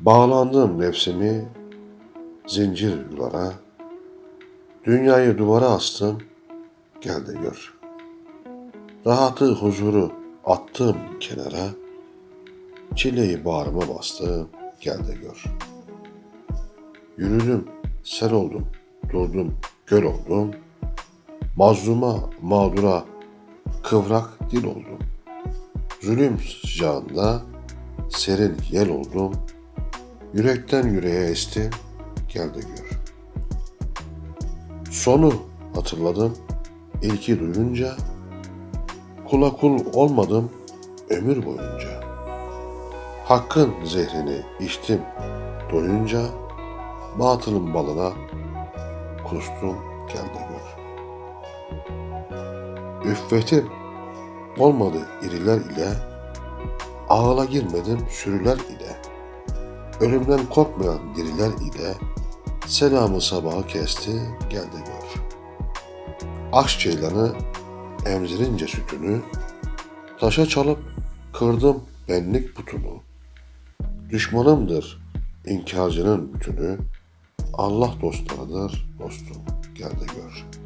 Bağlandım nefsimi zincir yulara, Dünyayı duvara astım, gel de gör. Rahatı, huzuru attım kenara, Çileyi bağrıma bastım, gel de gör. Yürüdüm, sel oldum, durdum, göl oldum. Mazluma, mağdura, kıvrak dil oldum. Zulüm sıcağında serin yel oldum. Yürekten yüreğe estim, gel de gör. Sonu hatırladım, ilki duyunca, kula kul olmadım ömür boyunca. Hakkın zehrini içtim doyunca, batılın balına kustum gel de gör. Üffetim olmadı iriler ile, ağla girmedim sürüler ile, ölümden korkmayan diriler ile, selamı sabahı kesti gel de gör. Aşk ceylanı emzirince sütünü, taşa çalıp kırdım benlik putunu. Düşmanımdır inkarcının bütünü, Allah dostlarıdır dostum gel de gör.''